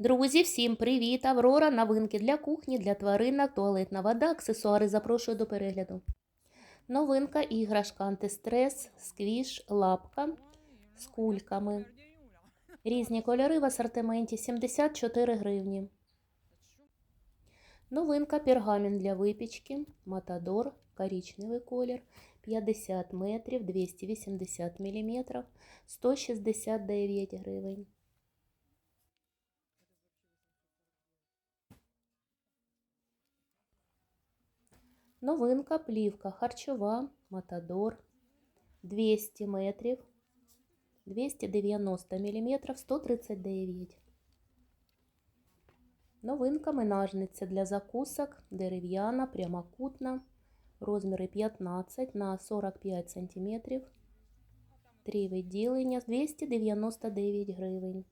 Друзі, всім привіт! Аврора, новинки для кухні, для тваринок, туалетна вода, аксесуари. Запрошую до перегляду. Новинка іграшка антистрес, сквіш, лапка з кульками. Різні кольори в асортименті 74 гривні. Новинка пергамент для випічки, матадор, коричневий колір, 50 метрів, 280 мм, 169 гривень. Новинка плівка харчова, матадор, 200 метрів, 290 мм, 139. Новинка менажниця для закусок, дерев'яна, прямокутна, розміри 15 на 45 см, три відділення, 299 гривень.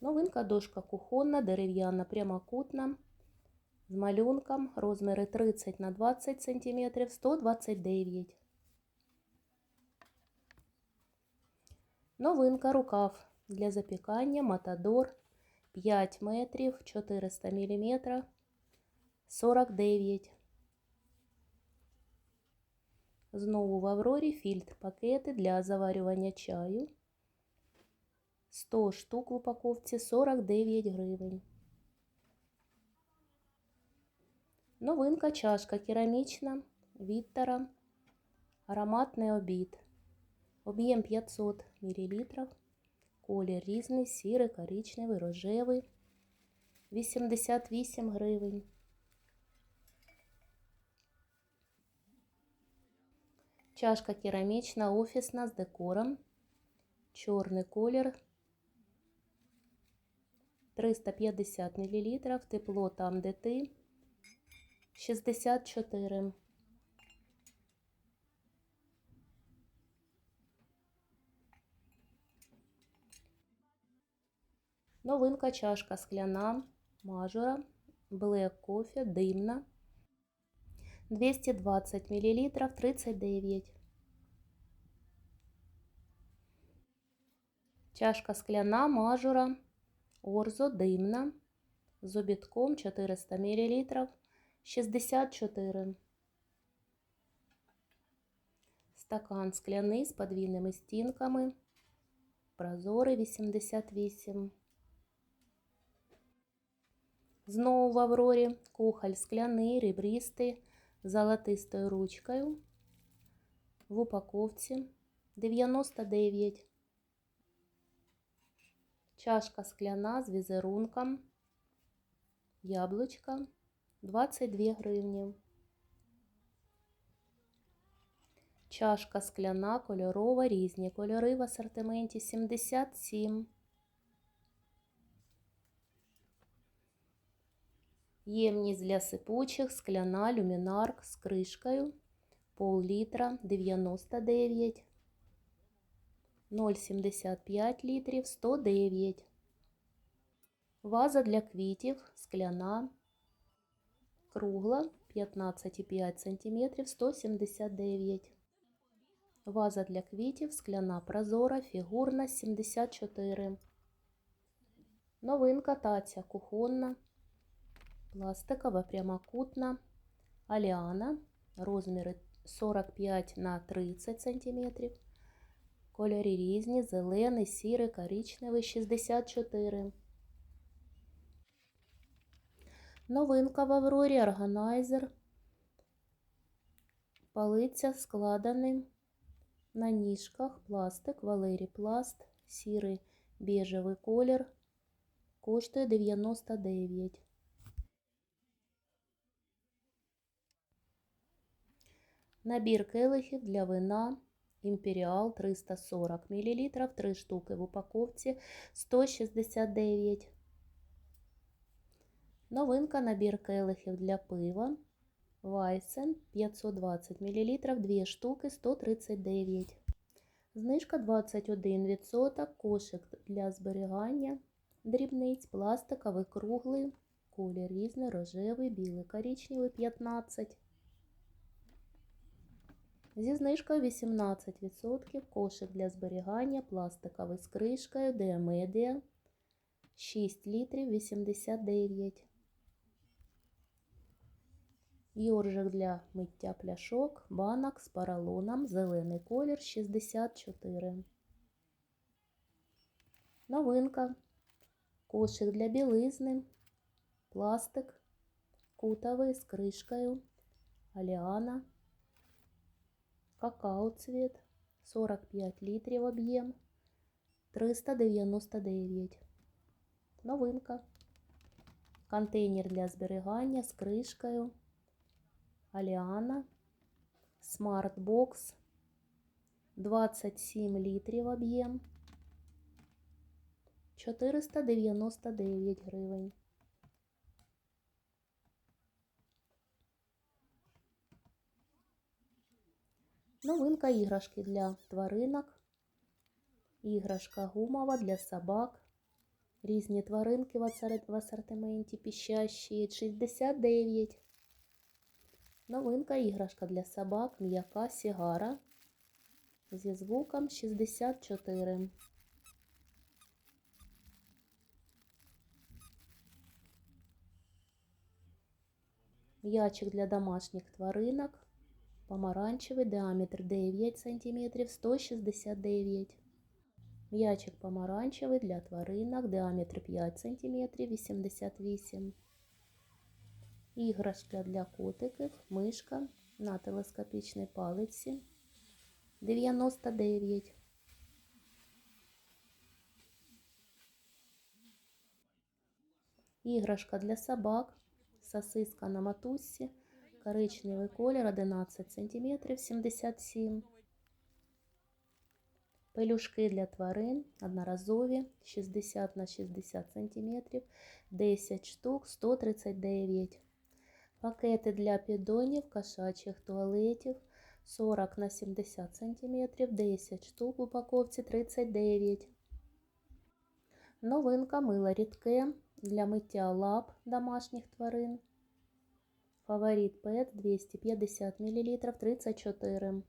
Новинка дошка кухонна, дерев'яна, прямокутна, з малюнком, розміри 30 на 20 см, 129. Новинка рукав для запікання, матадор, 5 метрів, 400 мм, 49. Знову в Аврорі фільтр пакети для заварювання чаю. 100 штук в упаковці, 49 гривень. Новинка чашка керамічна, Віттера, ароматний обід. Об'єм 500 мл. Колір різний, сірий, коричневий, рожевий. 88 гривень. Чашка керамічна, офісна з декором. Чорний колір. 350 мл. Тепло там, де ти. 64. Новинка чашка скляна, мажора, блек кофе, димна. 220 мл, 39. Чашка скляна, мажора, орзо, димна, з обідком 400 мл, 64. Стакан скляний з подвійними стінками. Прозорий 88. Знову в Аврорі кухоль скляний, ребристий, з золотистою ручкою. В упаковці 99. Чашка скляна з візерунком. Яблучко 22 гривні. Чашка скляна, кольорова, різні кольори в асортименті 77. Ємність для сипучих, скляна, люмінарк з кришкою, пол-літра 99, 0,75 літрів 109. Ваза для квітів, скляна, кругла 15,5 см 179. Ваза для квітів, скляна прозора, фігурна 74. Новинка таця кухонна, пластикова, прямокутна, аліана, розміри 45 на 30 см. Кольори різні, зелений, сірий, коричневий 64. Новинка в Аврорі, органайзер. Полиця складений на ніжках, пластик, Валерій Пласт, сірий біжевий колір. Коштує 99. Набір келихів для вина Імперіал 340 мл, 3 штуки в упаковці 169. Новинка набір келихів для пива. Вайсен 520 мл, 2 штуки 139. Знижка 21%. Кошик для зберігання. Дрібниць, пластиковий, круглий, колір різний, рожевий, білий, коричневий 15. Зі знижкою 18%. Кошик для зберігання, пластиковий з кришкою, Диамедія. 6 літрів 89. Йоржик для миття пляшок, банок з поролоном, зелений колір 64. Новинка. Кошик для білизни, пластик, кутовий з кришкою, аліана, какао цвіт, 45 літрів об'єм, 399. Новинка. Контейнер для зберігання з кришкою, аліана, смарт-бокс, 27 літрів об'єм. 499 гривень. Новинка іграшки для тваринок. Іграшка гумова для собак. Різні тваринки в в асортименті піщащі 69. Новинка іграшка для собак. М'яка сігара. Зі звуком 64. М'ячик для домашніх тваринок. Помаранчевий, діаметр 9 см, 169. М'ячик помаранчевий для тваринок, діаметр 5 см, 88. Іграшка для котиків, мишка на телескопічній палиці 99. Іграшка для собак, сосиска на матусі, коричневий колір 11 см 77. Пелюшки для тварин одноразові 60 на 60 см 10 штук 139. Пакети для піддонів кошачих туалетів 40 на 70 см 10 штук в упаковці 39. Новинка мило рідке для миття лап домашніх тварин. Фаворит Пет 250 мл 34.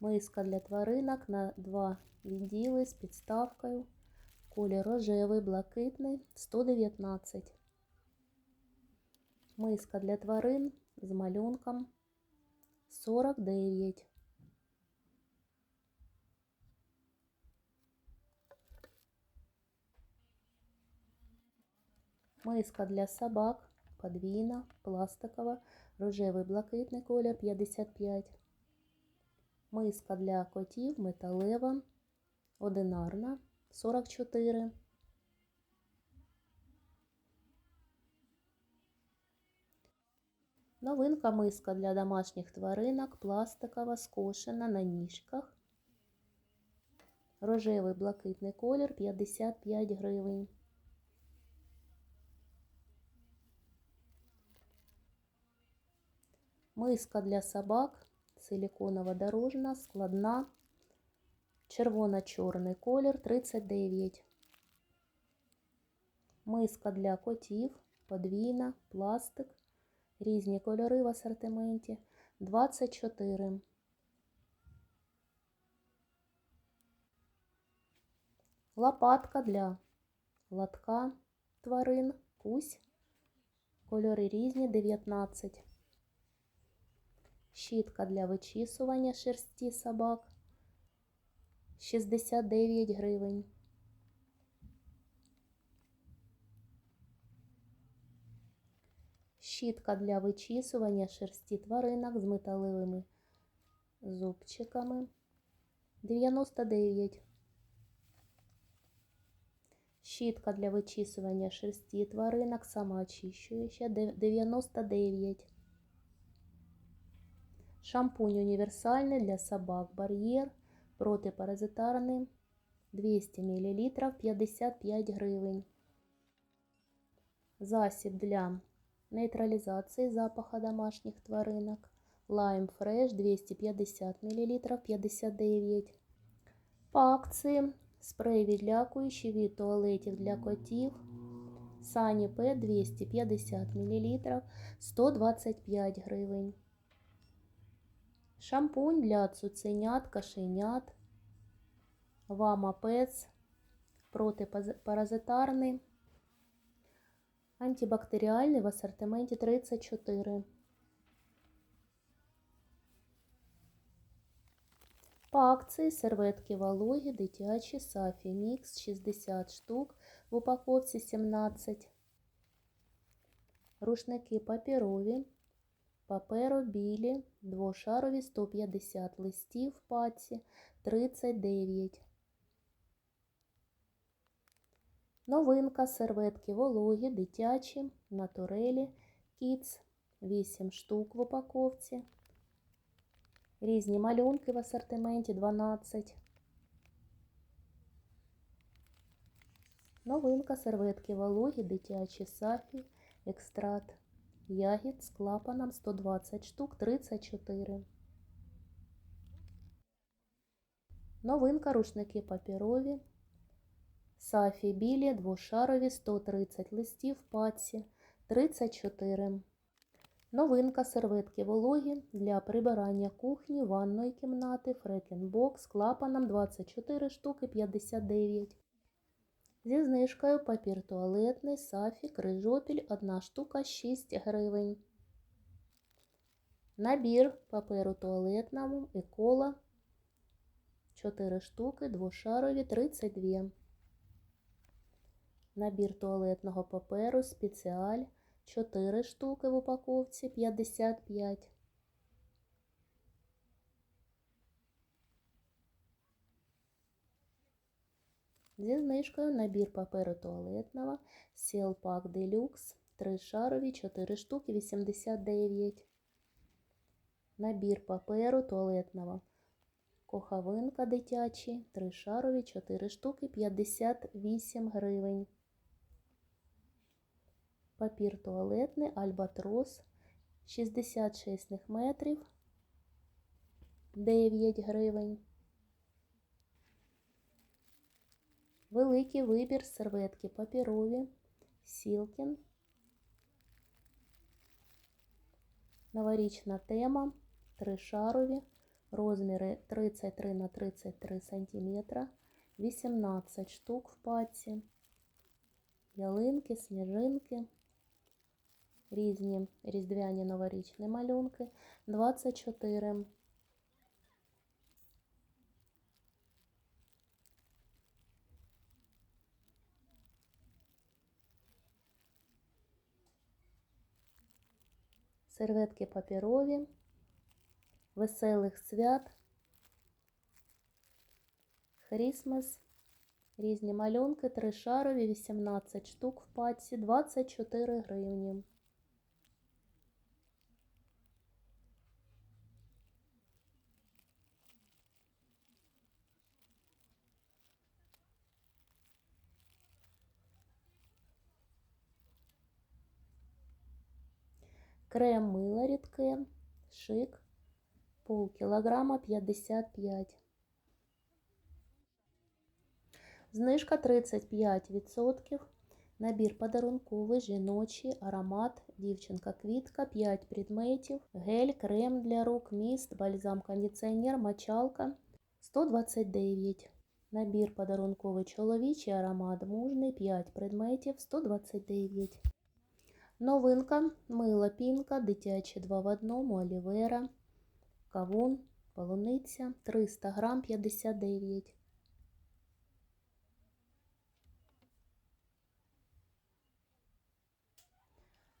Миска для тваринок на два відділи з підставкою. Колір рожевий, блакитний 119. Миска для тварин з малюнком 49. Миска для собак подвійна, пластикова, рожевий блакитний колір 55. Миска для котів металева, одинарна 44. Новинка миска для домашніх тваринок, пластикова, скошена на ніжках. Рожевий блакитний колір 55 гривень. Миска для собак, силіконова дорожна, складна, червоно-чорний колір 39. Миска для котів, подвійна, пластик, різні кольори в асортименті 24. Лопатка для латка тварин, кусь, кольори різні 19. Щітка для вичісування шерсті собак 69 гривень. Щітка для вичісування шерсті тваринок з металевими зубчиками 99. Щітка для вичісування шерсті тваринок самоочищуюча 99. Шампунь універсальний для собак бар'єр протипаразитарний 200 мл 55 гривень. Засіб для нейтралізації запаха домашніх тваринок. Lime Fresh 250 мл 59. По акції спрей відлякуючий від туалетів для котів. Сані П 250 мл 125 гривень. Шампунь для цуценят, кошенят. Вама Пец протипаразитарний, антибактеріальний в асортименті 34. По акції серветки вологі, дитячі, Сафі Мікс 60 штук, в упаковці 17. Рушники папірові, паперо білі, двошарові 150 листів в паці 39. Новинка серветки вологі, дитячі, натурелі, кіц 8 штук в упаковці. Різні малюнки в асортименті 12. Новинка серветки вологі, дитячі сафі, екстрат ягід з клапаном 120 штук 34. Новинка рушники папірові. Сафі білі, двошарові 130 листів паці 34. Новинка серветки вологі для прибирання кухні, ванної кімнати, фрекенбокс з клапаном 24 штуки 59. Зі знижкою папір туалетний, сафі, крижопіль 1 штука 6 гривень. Набір паперу туалетному екола 4 штуки, двошарові 32. Набір туалетного паперу спеціаль 4 штуки в упаковці 55. Зі знижкою набір паперу туалетного Сілпак Делюкс 3 шарові 4 штуки 89. Набір паперу туалетного Кохавинка дитячий 3 шарові 4 штуки 58 гривень. Папір туалетний Альбатрос 66 метрів 9 гривень. Великий вибір серветки папірові, Сілкін. Новорічна тема, тришарові, розміри 33 на 33 см, 18 штук в паці, ялинки, сніжинки, різні різдвяні новорічні малюнки, 24 серветки папірові, веселих свят, Хрісмас, різні малюнки, тришарові, 18 штук в паці, 24 гривні. Крем мило рідке, шик, полкілограма 55. Знижка 35%. Набір подарунковий, жіночий, аромат, дівчинка квітка, 5 предметів, гель, крем для рук, міст, бальзам, кондиціонер, мочалка 129. Набір подарунковий чоловічий, аромат мужний, 5 предметів 129. Новинка мило пінка, дитячі 2 в 1, олівера, кавун, полуниця 300 грам 59.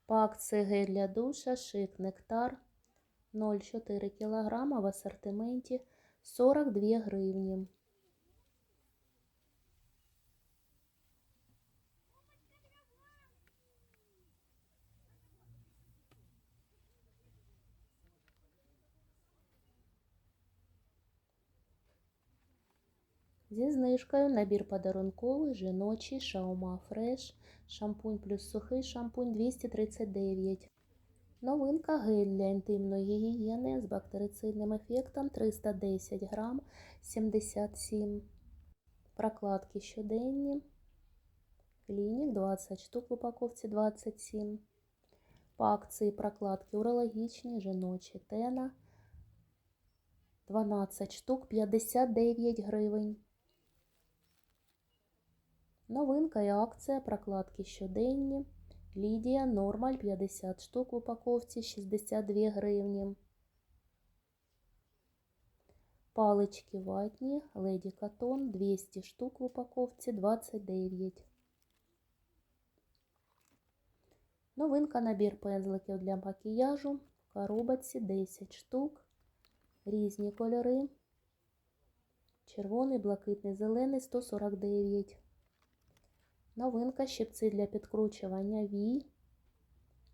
По акції гель для душа, шик, нектар 0,4 кг в асортименті 42 гривні. Зі знижкою набір подарунковий, жіночий, шаума фреш, шампунь плюс сухий шампунь 239. Новинка гель для інтимної гігієни з бактерицидним ефектом 310 грам 77. Прокладки щоденні. Клінік 20 штук в упаковці 27. По акції прокладки урологічні, жіночі тена 12 штук 59 гривень. Новинка і акція прокладки щоденні. Лідія Нормаль 50 штук в упаковці 62 гривні. Палички ватні Леді Катон 200 штук в упаковці 29. Новинка набір пензликів для макіяжу в коробці 10 штук. Різні кольори. Червоний, блакитний, зелений 149. Новинка щипці для підкручування вій.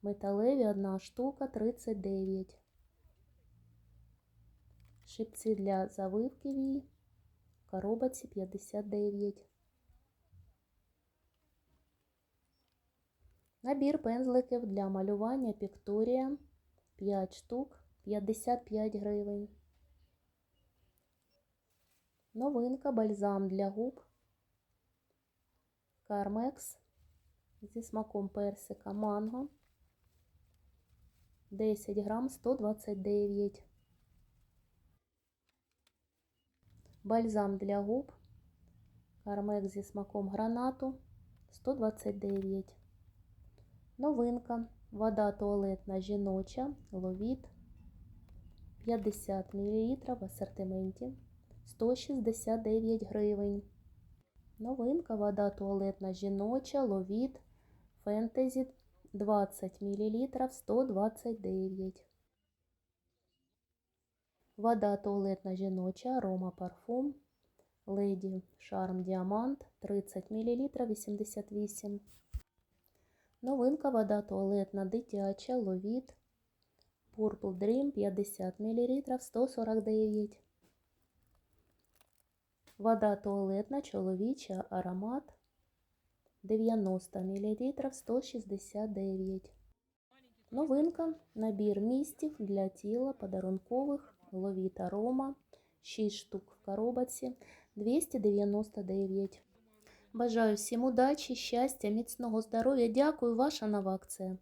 Металеві 1 штука 39. Шипці для завивки вій. В коробці 59. Набір пензликів для малювання Пікторія 5 штук 55 гривень. Новинка бальзам для губ Кармекс зі смаком персика манго 10 грам 129. Бальзам для губ Кармекс зі смаком гранату 129. Новинка. Вода туалетна жіноча Ловіт 50 мл в асортименті 169 гривень. Новинка. Вода туалетна жіноча Ловіт Фентезі 20 мл 129. Вода туалетна жіноча Арома Парфум Леді Шарм Діамант 30 мл 88 Новинка вода туалетна дитяча Ловіт Purple Dream 50 мл 149. Вода туалетна чоловіча аромат 90 мл 169. Новинка набір містів для тіла подарункових Ловіт Арома 6 штук в коробці 299. Бажаю всім удачі, щастя, міцного здоров'я. Дякую, ваша нова акція.